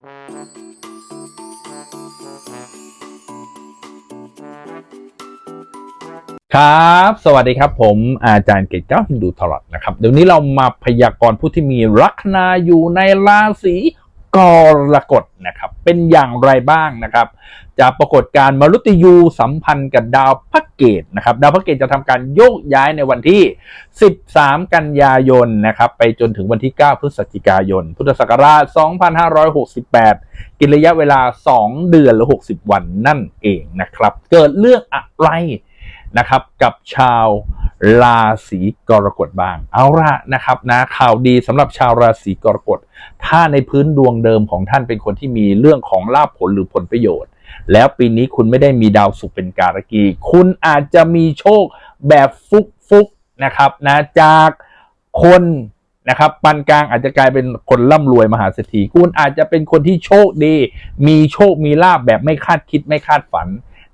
ครับ สวัสดีครับผมอาจารย์เกตเจ้าฮินดูทรอดนะครับ เดี๋ยวนี้เรามาพยากรณ์ผู้ที่มีลัคนาอยู่ในราศี กรกฎนะครับเป็นอย่างไรบ้างนะครับ จากปรากฏการมรุตยูสัมพันธ์กับดาวพระเกตนะครับดาวพระเกตจะทำการโยกย้ายในวันที่ 13 กันยายนนะครับไปจนถึงวันที่ 9 พฤศจิกายน พุทธศักราช 2568 กินระยะเวลา 2 เดือนหรือ 60 วันนั่นเองนะครับ เกิดเรื่องอะไรนะครับกับชาว ราศีกรกฎบ้าง เอาละนะครับนะข่าวดีสำหรับชาวราศีกรกฎ ถ้าในพื้นดวงเดิมของท่านเป็นคนที่มีเรื่องของลาภผลหรือผลประโยชน์ แล้วปีนี้คุณไม่ได้มีดาวศุกร์เป็นการกี คุณอาจจะมีโชคแบบฟุกฟุกๆนะครับนะจากคนนะครับปานกลางอาจจะกลายเป็นคนร่ำรวยมหาเศรษฐีคุณอาจจะเป็นคนที่โชคดี มีโชคมีลาบแบบไม่คาดคิดไม่คาดฝัน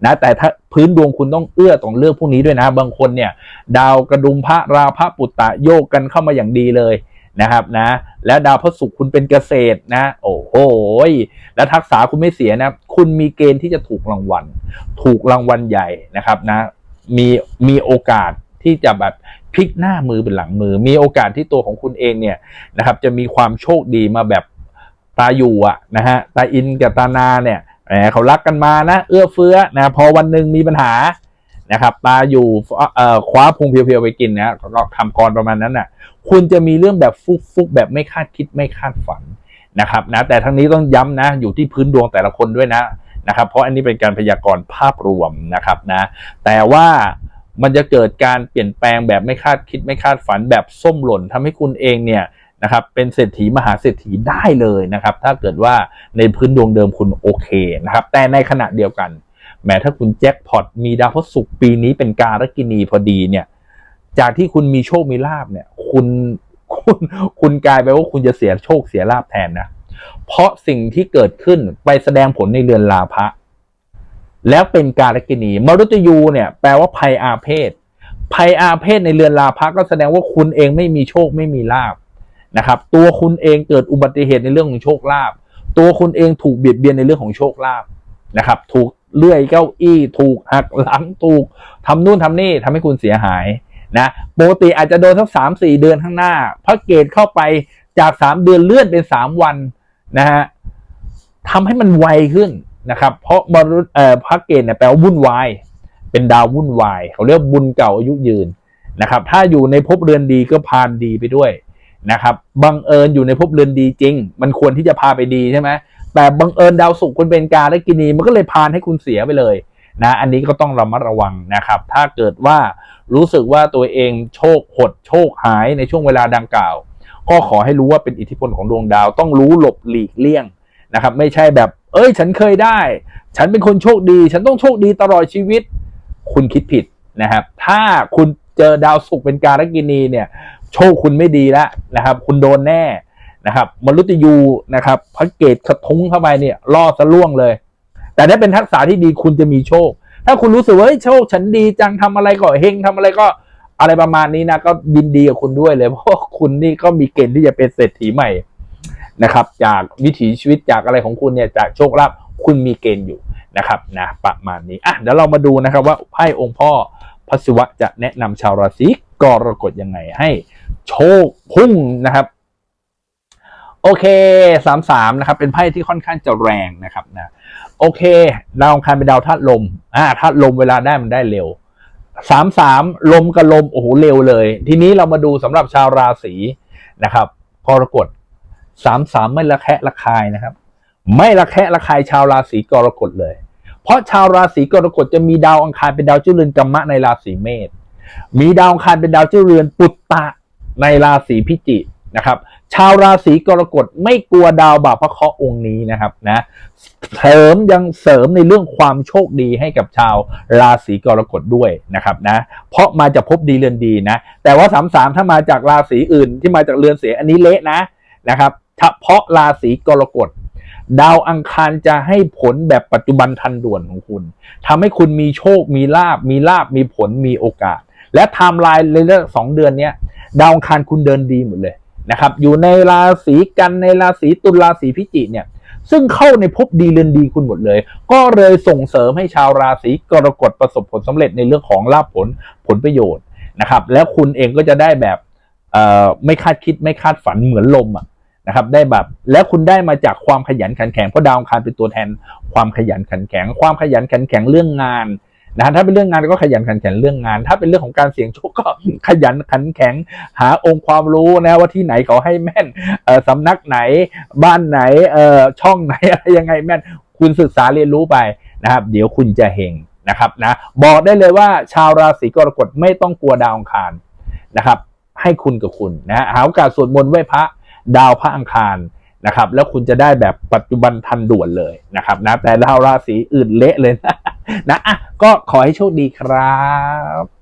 นะแต่ถ้าพื้นดวงคุณต้องเอื้อต่องเรื่องพวกนี้ด้วยนะ บางคนเนี่ย ดาวกระดุมพระราพระปุตตะโยกกันเข้ามาอย่างดีเลยนะครับนะ แล้วดาวพระศุกร์คุณเป็นเกษตรนะ โอ้โหแล้วทักษะคุณไม่เสียนะ คุณมีเกณฑ์ที่จะถูกรางวัล ถูกรางวัลใหญ่นะครับนะ มีมีโอกาสที่จะแบบพลิกหน้ามือเป็นหลังมือ มีโอกาสที่ตัวของคุณเองเนี่ยนะครับ จะมีความโชคดีมาแบบตาอยู่อะนะฮะตาอินกับตานาเนี่ย เขารักกันมานะ เอื้อเฟื้อนะพอวันหนึ่งมีปัญหานะครับตาอยู่เอ่อคว้าพุงเพียวๆไปกินนะก็ทำกรประมาณนั้นน่ะ คุณจะมีเรื่องแบบฟุกๆแบบไม่คาดคิดไม่คาดฝันนะครับนะแต่ทั้งนี้ต้องย้ำนะอยู่ที่พื้นดวงแต่ละคนด้วยนะนะครับเพราะอันนี้เป็นการพยากรณ์ภาพรวมนะครับนะแต่ว่ามันจะเกิดการเปลี่ยนแปลงแบบไม่คาดคิดไม่คาดฝันแบบส้มหล่นทำให้คุณเองเนี่ย นะครับเป็นเศรษฐีมหาเศรษฐีได้เลยนะครับ ถ้าเกิดว่าในพื้นดวงเดิมคุณโอเคนะครับ แต่ในขณะเดียวกันแม้ถ้าคุณแจ็คพอตมีดาวพฤหัสปีนี้เป็นการกินีพอดีเนี่ยจากที่คุณมีโชคมีลาบเนี่ย คุณคุณคุณกลายไปว่าคุณจะเสียโชคเสียลาบแทนนะ เพราะสิ่งที่เกิดขึ้นไปแสดงผลในเรือนลาภะแล้วเป็นการกินีมรุตยูเนี่ย แปลว่าภัยอาเพศภัยอาเพศในเรือนลาภะก็แสดงว่าคุณเองไม่มีโชคไม่มีลาบ นะครับตัวคุณเองเกิดอุบัติเหตุในเรื่องของโชคลาภตัวคุณเองถูกเบียดเบียนในเรื่องของโชคลาภนะครับถูกเลื่อยเก้าอี้ถูกหักหลังถูกทำนู่นทำนี่ทำให้คุณเสียหายนะปกติอาจจะโดนสักสามสี่เดือนข้างหน้าพระเกตเข้าไปจากสามเดือนเลื่อนเป็นสามวันนะฮะทำให้มันไวขึ้นนะครับ เพราะมรุเอ่อพระเกตเนี่ยแปลว่าวุ่นวาย เป็นดาววุ่นวาย เขาเรียกบุญเก่าอายุยืนนะครับ ถ้าอยู่ในภพเรือนดีก็พานดีไปด้วย นะครับบังเอิญอยู่ในภพเรือนดีจริง มันควรที่จะพาไปดีใช่ไหมแต่บังเอิญดาวศุกร์คุณเป็นกาและกินีมันก็เลยพานให้คุณเสียไปเลยนะอันนี้ก็ต้องระมัดระวังนะครับ ถ้าเกิดว่ารู้สึกว่าตัวเองโชคหดโชคหายในช่วงเวลาดังกล่าว ก็ขอให้รู้ว่าเป็นอิทธิพลของดวงดาว ต้องรู้หลบหลีกเลี่ยงนะครับ ไม่ใช่แบบ เอ้ย ฉันเคยได้ ฉันเป็นคนโชคดี ฉันต้องโชคดีตลอดชีวิต คุณคิดผิดนะครับ ถ้าคุณเจอดาวศุกร์เป็นการกินีเนี่ย โชคคุณไม่ดีแล้วนะครับ คุณโดนแน่นะครับมรุตยูนะครับพระเกตกระทุ้งเข้าไปเนี่ยล่อซะล่วงเลย แต่ถ้าเป็นทักษะที่ดีคุณจะมีโชค ถ้าคุณรู้สึกว่าเฮ้ยโชคฉันดีจังทำอะไรก็เฮงทำอะไรก็อะไรประมาณนี้นะก็ยินดีกับคุณด้วยเลยเพราะคุณนี่ก็มีเกณฑ์ที่จะเป็นเศรษฐีใหม่นะครับ จากวิถีชีวิตจากอะไรของคุณเนี่ยจากโชคลาภคุณมีเกณฑ์อยู่นะครับนะประมาณนี้อะเดี๋ยวเรามาดูนะครับว่าไพ่องค์พ่อพระศิวะจะแนะนำชาวราศี กรกฎยังไงให้โชคพุ่งนะครับโอเคสามสามนะครับเป็นไพ่ที่ค่อนข้างจะแรงนะครับนะโอเค ดาวอังคารเป็นดาวธาตุลมอ่าธาตุลมเวลาได้มันได้เร็วสามสามลมกับลมโอ้โหเร็วเลย ทีนี้เรามาดูสำหรับชาวราศีนะครับกรกฎสามสามไม่ละแคะระคายนะครับ ไม่ละแคะระคายชาวราศีกรกฎเลย เพราะชาวราศีกรกฎจะมีดาวอังคารเป็นดาวจ้าเรือนกัมมะในราศีเมษ มีดาวอังคารเป็นดาวเจ้าเรือนปุตตะในราศีพิจิกนะครับชาวราศีกรกฎไม่กลัวดาวบาปพระเคราะห์องค์นี้นะครับนะเสริมยังเสริมในเรื่องความโชคดีให้กับชาวราศีกรกฎด้วยนะครับนะเพราะมาจากภพดีเรือนดีนะ แต่ว่าสามสามถ้ามาจากราศีอื่นที่มาจากเรือนเสียอันนี้เละนะนะครับเฉพาะราศีกรกฎดาวอังคารจะให้ผลแบบปัจจุบันทันด่วนของคุณทำให้คุณมีโชคมีลาบมีลาบมีผลมีโอกาส และไทม์ไลน์เรื่องสองเดือนเนี้ยดาวอังคารคุณเดินดีหมดเลยนะครับ อยู่ในราศีกันในราศีตุลราศีพิจิกเนี่ย ซึ่งเข้าในภพดีเรือนดีคุณหมดเลย ก็เลยส่งเสริมให้ชาวราศีกรกฎประสบผลสำเร็จในเรื่องของลาภผลผลประโยชน์นะครับ แล้วคุณเองก็จะได้แบบเอ่อไม่คาดคิดไม่คาดฝันเหมือนลมอะนะครับได้แบบแล้วคุณได้มาจากความขยันขันแข็งเพราะดาวอังคารเป็นตัวแทนความขยันขันแข็ง ความขยันขันแข็งเรื่องงาน นะถ้าเป็นเรื่องงานก็ขยันขันแข็งเรื่องงาน ถ้าเป็นเรื่องของการเสี่ยงโชคก็ขยันขันแข็งหาองค์ความรู้นะว่าที่ไหนเขาให้แม่นสำนักไหนบ้านไหนช่องไหนอะไรยังไงแม่น คุณศึกษาเรียนรู้ไปนะครับ เดี๋ยวคุณจะเฮงนะครับนะบอกได้เลยว่าชาวราศีกรกฎไม่ต้องกลัวดาวอังคารนะครับ ให้คุณกับคุณนะฮะหาโอกาสสวดมนต์ไหว้พระดาวพระอังคารนะครับ แล้วคุณจะได้แบบปัจจุบันทันด่วนเลยนะครับนะแต่ดาวราศีอื่นเละเลยนะ นะอะก็ขอให้โชคดีครับ